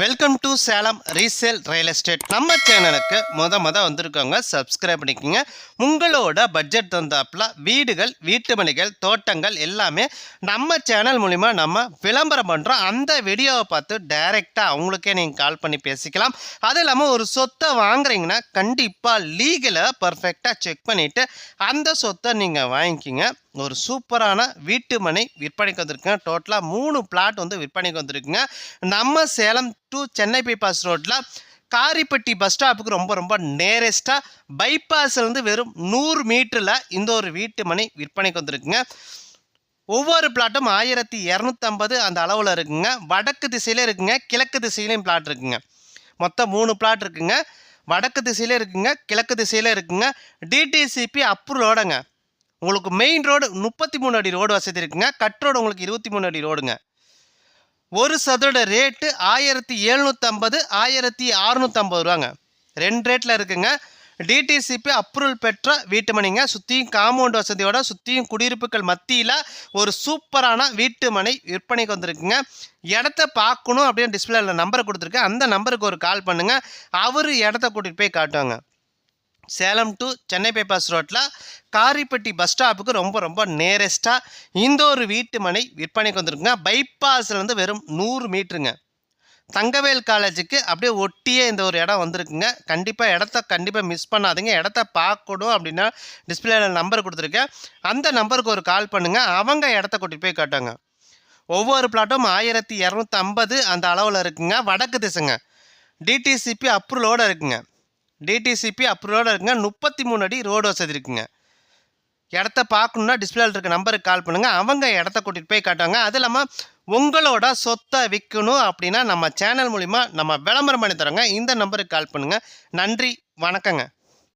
Welcome to Salem resale real estate நம்ம சேனலுக்கு முத முத வந்திருக்கவங்க சப்ஸ்கிரைப் பண்ணிக்கோங்க. உங்களோட பட்ஜெட் தந்தாப்புல வீடுகள் வீட்டுமணிகள் தோட்டங்கள் எல்லாமே நம்ம சேனல் மூலிமா நம்ம விளம்பரம் பண்ணுறோம் அந்த வீடியோவை பார்த்து டைரெக்டாக அவங்களுக்கே நீங்கள் கால் பண்ணி பேசிக்கலாம். அது இல்லாமல் ஒரு சொத்தை வாங்குறீங்கன்னா கண்டிப்பாக லீகலை பர்ஃபெக்டாக செக் பண்ணிவிட்டு அந்த சொத்தை நீங்கள் வாங்கிக்கிங்க. ஒரு சூப்பரான வீட்டு மனை விற்பனைக்கு வந்திருக்குங்க. டோட்டலாக மூணு பிளாட் வந்து விற்பனைக்கு வந்திருக்குங்க. நம்ம சேலம் டு சென்னை பைபாஸ் ரோட்டில் காரிப்பட்டி பஸ் ஸ்டாப்புக்கு ரொம்ப ரொம்ப நேரஸ்ட்டாக பைபாஸ்லேருந்து வெறும் நூறு மீட்டரில் இந்த ஒரு வீட்டு மனை விற்பனைக்கு வந்திருக்குங்க. ஒவ்வொரு பிளாட்டும் ஆயிரத்தி இரநூத்தம்பது அந்த அளவில் இருக்குங்க. வடக்கு திசையில இருக்குங்க. கிழக்கு திசையிலையும் பிளாட் இருக்குங்க. மொத்தம் மூணு பிளாட் இருக்குங்க. வடக்கு திசையில இருக்குங்க. கிழக்கு திசையில இருக்குங்க. டிடிசிபி அப்ரூவோடங்க உங்களுக்கு மெயின் ரோடு முப்பத்தி மூணு அடி ரோடு வசதி இருக்குங்க. கட் ரோடு உங்களுக்கு இருபத்தி மூணு அடி ரோடுங்க ஒரு சதுரோட ரேட்டு ஆயிரத்தி எழுநூற்றம்பது ஆயிரத்தி அறுநூற்றம்பது ரூபாங்க. ரெண்டு ரேட்டில் இருக்குங்க. டிடிசிபி அப்ரூவல் பெற்ற வீட்டு மனைங்க சுற்றியும் காம்பவுண்ட் வசதியோட சுற்றியும் குடியிருப்புகள் மத்தியில் ஒரு சூப்பரான வீட்டு மனை விற்பனைக்கு வந்திருக்குங்க. இடத்த பார்க்கணும் அப்படின்னு டிஸ்பிளேல நம்பர் கொடுத்துருக்கேன். அந்த நம்பருக்கு ஒரு கால் பண்ணுங்கள் அவர் இடத்த கூட்டிகிட்டு போய் காட்டுவாங்க. சேலம் டு சென்னை பைபாஸ் ரோட்டில் காரிப்பட்டி பஸ் ஸ்டாப்புக்கு ரொம்ப ரொம்ப நேரஸ்ட்டாக இந்த ஒரு வீட்டு மனை விற்பனைக்கு வந்திருக்குங்க பைபாஸ்லேருந்து வெறும் நூறு மீட்ருங்க தங்கவேல் காலேஜுக்கு அப்படியே ஒட்டியே இந்த ஒரு இடம் வந்திருக்குங்க. கண்டிப்பாக இடத்த கண்டிப்பாக மிஸ் பண்ணாதீங்க. இடத்த பார்க்கணும் அப்படின்னா டிஸ்பிளேல நம்பர் கொடுத்துருக்கேன். அந்த நம்பருக்கு ஒரு கால் பண்ணுங்கள் அவங்க இடத்த கூட்டிகிட்டு போய் காட்டுவாங்க. ஒவ்வொரு பிளாட்டும் ஆயிரத்தி இரநூத்தம்பது அந்த அளவில் இருக்குங்க. வடக்கு திசைங்க. டிடிசிபி அப்ரூவலோடு இருக்குங்க. டிடிசிபி அப்ரூவோட இருக்குங்க. முப்பத்தி மூணு அடி ரோடு வசதி இருக்குங்க இடத்த பார்க்கணுன்னா டிஸ்பிளேல இருக்க நம்பருக்கு கால் பண்ணுங்கள் அவங்க இடத்த கூட்டிகிட்டு போய் காட்டுவாங்க. அது இல்லாமல் உங்களோட சொத்தை விற்கணும் அப்படின்னா நம்ம சேனல் மூலிமா நம்ம விளம்பரம் பண்ணி தரோங்க. இந்த நம்பருக்கு கால் பண்ணுங்கள் நன்றி. வணக்கங்க.